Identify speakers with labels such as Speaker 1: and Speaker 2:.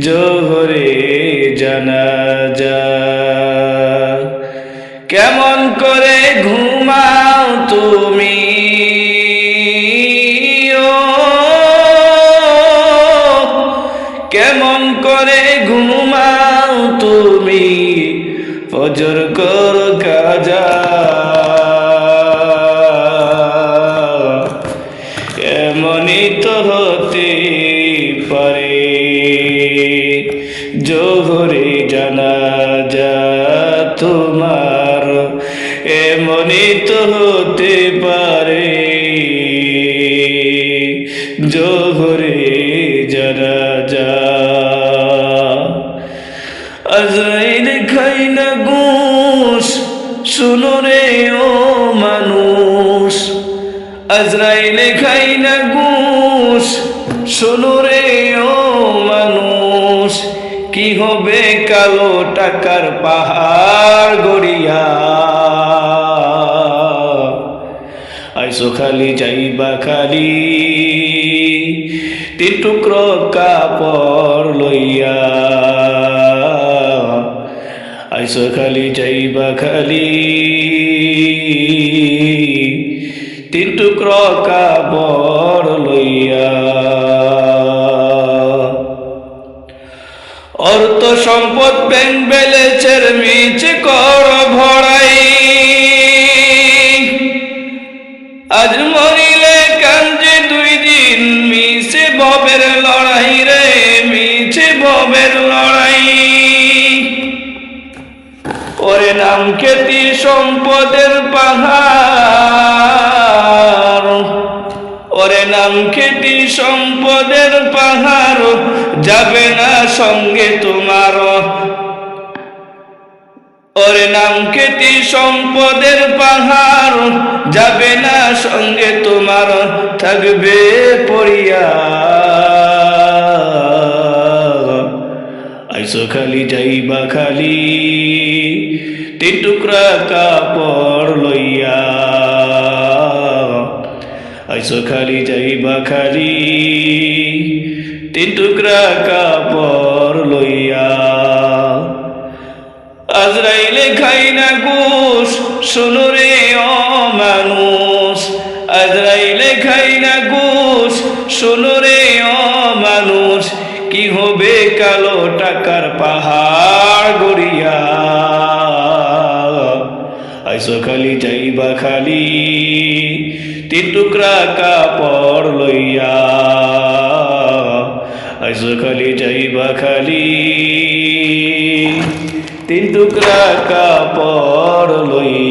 Speaker 1: জোহরে জানাজা। কেমন করে ঘুমাও তুমি? কেমন করে ঘুমাও তুমি? ফজর কর কাজা। এমনই তো হতে জোহরে জানাজা তোমার, এমনই তো হতে পারে। জোহরে জানা যা আজরাইল খাই না ঘুষ, শুনো রে ও মানুষ। আজরাইল খাই না ঘুষ, শুনো রে কি হবে কালো টাকার পাহাড় গড়িয়া? আইসো খালি যাইবা খালি তিন টুকরো কাপড় লইয়া। আইসো খালি যাইবা খালি তিন টুকরো কাপড় লইয়া। অর্থ সম্পদ ব্যাংক ব্যালেন্সের মিছে কর ভরাই। আজ মরিলে কাঞ্জে দুই দিন মিছে ববের লড়াই রে মিছে ববের লড়াই। ওরে নাম খ্যাতি সম্পদের পাহাড়। ওরে নাম খ্যাতি সম্পদের পাহাড়, যাবে না সঙ্গে তোমার। ওরে নাম খ্যাতি সম্পদের পাহাড়, যাবে না সঙ্গে তোমার, থাকবে পড়িয়া। আইসো খালি যাইবা খালি, তিন টুকরা কাপড় লইয়া। আইসো খালি যাইবা খালি তিন টুকরা কাপড় লইয়া। আজরাইলে খাই না ঘুষ, শুনো রে মানুষ। আজরাইলে খাই না ঘুষ, শুনো রে মানুষ। কি হবে কালো টাকার পাহাড় গড়িয়া। আইসো খালি যাইবা খালি, তিন টুকরা কাপড় লইয়া। আইসো খালি যাইবা খালি। তিন টুকরা কাপড় লইয়া